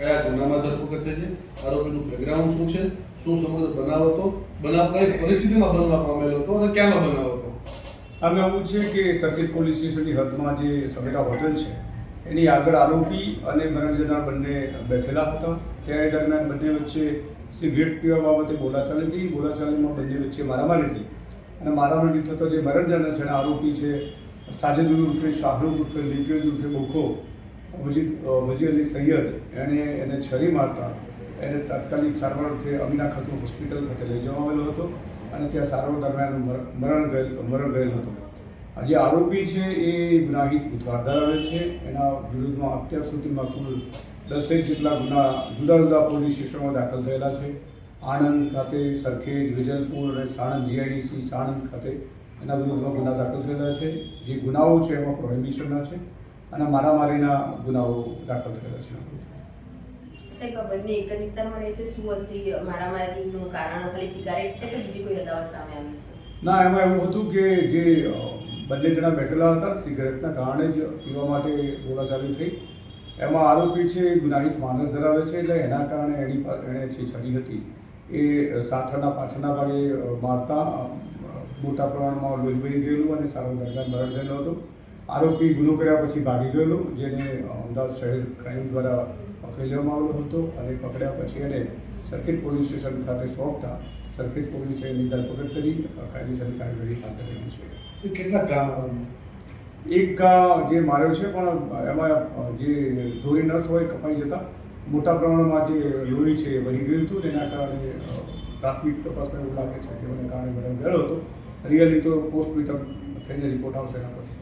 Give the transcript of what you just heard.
ધરપકડ થઈ છે, આરોપીનું બેકગ્રાઉન્ડ શું છે, શું સમગ્ર બનાવ હતો, બનાવ કઈ પરિસ્થિતિમાં બનવા પામેલો હતો અને ક્યાંનો બનાવ હતો? આમાં એવું છે કે સર્કિટ પોલીસ સ્ટેશનની હદમાં જે સવેરા હોટેલ છે, એની આગળ આરોપી અને મરણ બંને બેઠેલા હતા. ત્યારે દરમિયાન બંને વચ્ચે સિગરેટ પીવા બાબતે બોલાચાલી હતી. બોલાચાલીમાં બંને વચ્ચે મારામારી હતી અને મારામારી થતો જે મરણ છે આરોપી છે, સાજેદ ઉર્ફે શાહરૂખ ઉર્ફે લિંકેજ ઉર્ફે બોખો વજી વજી અલી સૈયદ, એણે એને છરી મારતા, એને તાત્કાલિક સારવાર અર્થે અમીના ખાતું હોસ્પિટલ ખાતે લઈ જવામાં આવેલો હતો અને ત્યાં સારવાર દરમિયાન મર- મરણ ગયેલ મરણ ગયેલ હતો. જે આરોપી છે એ ગુનાહિત ભૂતકાળ ધરાવે છે. એના વિરુદ્ધમાં અત્યાર સુધીમાં કુલ દસેક જેટલા ગુના, જુદા જુદા પોલીસ સ્ટેશનમાં દાખલ થયેલા છે. આણંદ ખાતે સરખેજ, વિજલપુર અને સાણંદ જીઆઈડીસી, સાણંદ ખાતે એના વિરુદ્ધમાં ગુના દાખલ થયેલા છે. જે ગુનાઓ છે એમાં પ્રોહિબિશનના છે. અને મારામારીના ગુનાઓ દાખલ થયેલા છે. સાહેબ બંને એક જ વિસ્તારમાં રહે છે. શું હતી મારામારીનું કારણ? ખાલી સિગારેટ છે કે બીજી કોઈ અદાવત સામે આવી છે? ના એમાં એવું હતું કે જે બંને જણા બેઠેલા હતા સિગરેટના કારણે જ પીવા માટે બોલાચાલી થઈ. એમાં આરોપી છે ગુનાહિત માનસ ધરાવે છે એટલે એના કારણે એની એણે જે છરી હતી એ સાથળના પાછળના ભાગે મારતા મોટા પ્રમાણમાં લોહી વહી ગયેલું અને સારો દરમિયાન મરણ ગયેલો હતો. આરોપી ગુનો કર્યા પછી ભાગી ગયેલો જેને અમદાવાદ શહેર ક્રાઇમ દ્વારા પકડી લેવામાં આવેલો હતો અને પકડ્યા પછી એને સર્કિટ પોલીસ સ્ટેશન ખાતે સોંપતા સર્કિટ પોલીસે એની ધરપકડ કરી કાયદેસર કાર્યવાહી હાથ ધરી છે. કેટલા ગામ એક જે માર્યો છે પણ એમાં જે ધોરી નસ હોય કપાઈ જતા મોટા પ્રમાણમાં જે લોહી છે એ વહી ગયું હતું તેના કારણે પ્રાથમિક તપાસમાં એવું લાગે છે કે એને કારણે મરણ ગયેલો હતો. રિયલી તો પોસ્ટમોર્ટમ થઈને રિપોર્ટ આવશે એના પછી.